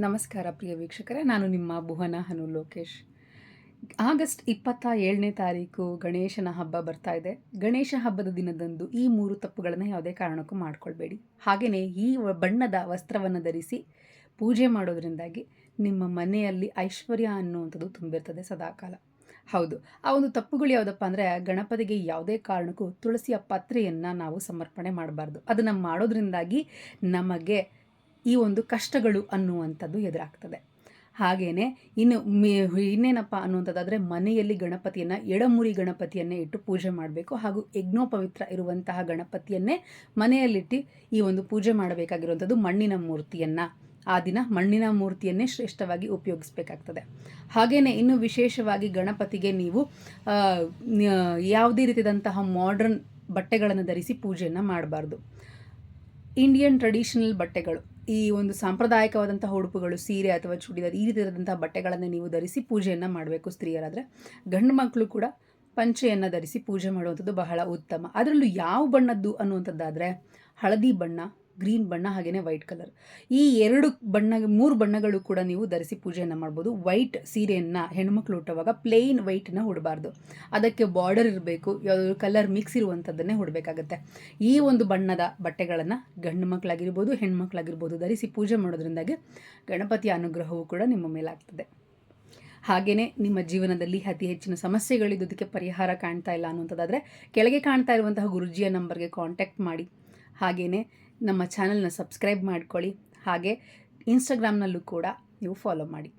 ನಮಸ್ಕಾರ ಪ್ರಿಯ ವೀಕ್ಷಕರೇ, ನಾನು ನಿಮ್ಮ ಭುವನ ಹನು ಲೋಕೇಶ್. ಆಗಸ್ಟ್ ಇಪ್ಪತ್ತ ಏಳನೇ ತಾರೀಕು ಗಣೇಶನ ಹಬ್ಬ ಬರ್ತಾ ಇದೆ. ಗಣೇಶ ಹಬ್ಬದ ದಿನದಂದು ಈ ಮೂರು ತಪ್ಪುಗಳನ್ನು ಯಾವುದೇ ಕಾರಣಕ್ಕೂ ಮಾಡಿಕೊಳ್ಬೇಡಿ. ಹಾಗೆಯೇ ಈ ಬಣ್ಣದ ವಸ್ತ್ರವನ್ನು ಧರಿಸಿ ಪೂಜೆ ಮಾಡೋದರಿಂದಾಗಿ ನಿಮ್ಮ ಮನೆಯಲ್ಲಿ ಐಶ್ವರ್ಯ ಅನ್ನುವಂಥದ್ದು ತುಂಬಿರ್ತದೆ ಸದಾಕಾಲ. ಹೌದು, ಆ ಒಂದು ತಪ್ಪುಗಳು ಯಾವುದಪ್ಪ ಅಂದರೆ ಗಣಪತಿಗೆ ಯಾವುದೇ ಕಾರಣಕ್ಕೂ ತುಳಸಿಯ ಪತ್ರೆಯನ್ನು ನಾವು ಸಮರ್ಪಣೆ ಮಾಡಬಾರ್ದು. ಅದನ್ನು ಮಾಡೋದ್ರಿಂದಾಗಿ ನಮಗೆ ಈ ಒಂದು ಕಷ್ಟಗಳು ಅನ್ನುವಂಥದ್ದು ಎದುರಾಗ್ತದೆ. ಹಾಗೆಯೇ ಇನ್ನು ಇನ್ನೇನಪ್ಪ ಅನ್ನುವಂಥದ್ದಾದರೆ ಮನೆಯಲ್ಲಿ ಗಣಪತಿಯನ್ನು, ಎಡಮುರಿ ಗಣಪತಿಯನ್ನೇ ಇಟ್ಟು ಪೂಜೆ ಮಾಡಬೇಕು ಹಾಗೂ ಯಜ್ಞೋಪವಿತ್ರ ಇರುವಂತಹ ಗಣಪತಿಯನ್ನೇ ಮನೆಯಲ್ಲಿಟ್ಟು ಈ ಒಂದು ಪೂಜೆ ಮಾಡಬೇಕಾಗಿರುವಂಥದ್ದು ಮಣ್ಣಿನ ಮೂರ್ತಿಯನ್ನು. ಆ ದಿನ ಮಣ್ಣಿನ ಮೂರ್ತಿಯನ್ನೇ ಶ್ರೇಷ್ಠವಾಗಿ ಉಪಯೋಗಿಸಬೇಕಾಗ್ತದೆ. ಹಾಗೆಯೇ ಇನ್ನು ವಿಶೇಷವಾಗಿ ಗಣಪತಿಗೆ ನೀವು ಯಾವುದೇ ರೀತಿಯಾದಂತಹ ಮಾಡರ್ನ್ ಬಟ್ಟೆಗಳನ್ನು ಧರಿಸಿ ಪೂಜೆಯನ್ನು ಮಾಡಬಾರ್ದು. ಇಂಡಿಯನ್ ಟ್ರೆಡಿಷನಲ್ ಬಟ್ಟೆಗಳು. ಈ ಒಂದು ಸಾಂಪ್ರದಾಯಿಕವಾದಂಥ ಉಡುಪುಗಳು, ಸೀರೆ ಅಥವಾ ಚೂಡಿದಾರ್ ಈ ರೀತಿಯಾದಂತಹ ಬಟ್ಟೆಗಳನ್ನು ನೀವು ಧರಿಸಿ ಪೂಜೆಯನ್ನು ಮಾಡಬೇಕು ಸ್ತ್ರೀಯರಾದರೆ. ಗಂಡು ಮಕ್ಕಳು ಕೂಡ ಪಂಚೆಯನ್ನು ಧರಿಸಿ ಪೂಜೆ ಮಾಡುವಂಥದ್ದು ಬಹಳ ಉತ್ತಮ. ಅದರಲ್ಲೂ ಯಾವ ಬಣ್ಣದ್ದು ಅನ್ನುವಂಥದ್ದಾದರೆ ಹಳದಿ ಬಣ್ಣ ಗ್ರೀನ್ ಬಣ್ಣ ಹಾಗೆಯೇ ವೈಟ್ ಕಲರ್. ಈ ಎರಡು ಬಣ್ಣ, ಮೂರು ಬಣ್ಣಗಳು ಕೂಡ ನೀವು ಧರಿಸಿ ಪೂಜೆಯನ್ನು ಮಾಡ್ಬೋದು. ವೈಟ್ ಸೀರೆಯನ್ನು ಹೆಣ್ಮಕ್ಳು ಹುಟ್ಟುವಾಗ ಪ್ಲೇನ್ ವೈಟನ್ನ ಉಡಬಾರ್ದು. ಅದಕ್ಕೆ ಬಾರ್ಡರ್ ಇರಬೇಕು ಯಾವುದಾದ್ರು ಕಲರ್ ಮಿಕ್ಸ್ ಇರುವಂಥದ್ದನ್ನೇ ಉಡಬೇಕಾಗತ್ತೆ. ಈ ಒಂದು ಬಣ್ಣದ ಬಟ್ಟೆಗಳನ್ನು ಗಂಡು ಮಕ್ಕಳಾಗಿರ್ಬೋದು ಹೆಣ್ಮಕ್ಳಾಗಿರ್ಬೋದು ಧರಿಸಿ ಪೂಜೆ ಮಾಡೋದ್ರಿಂದಾಗಿ ಗಣಪತಿಯ ಅನುಗ್ರಹವು ಕೂಡ ನಿಮ್ಮ ಮೇಲಾಗ್ತದೆ ಹಾಗೆಯೇ ನಿಮ್ಮ ಜೀವನದಲ್ಲಿ ಅತಿ ಹೆಚ್ಚಿನ ಸಮಸ್ಯೆಗಳಿದ್ದದಕ್ಕೆ ಪರಿಹಾರ ಕಾಣ್ತಾ ಇಲ್ಲ ಅನ್ನುವಂಥದ್ದಾದರೆ, ಕೆಳಗೆ ಕಾಣ್ತಾ ಇರುವಂತಹ ಗುರುಜಿಯ ನಂಬರ್ಗೆ ಕಾಂಟ್ಯಾಕ್ಟ್ ಮಾಡಿ. ಹಾಗೆಯೇ ನಮ್ಮ ಚಾನಲ್ನ ಸಬ್ಸ್ಕ್ರೈಬ್ ಮಾಡ್ಕೊಳ್ಳಿ. ಹಾಗೆ ಇನ್ಸ್ಟಾಗ್ರಾಮ್ನಲ್ಲೂ ಕೂಡ ನೀವು ಫಾಲೋ ಮಾಡಿ.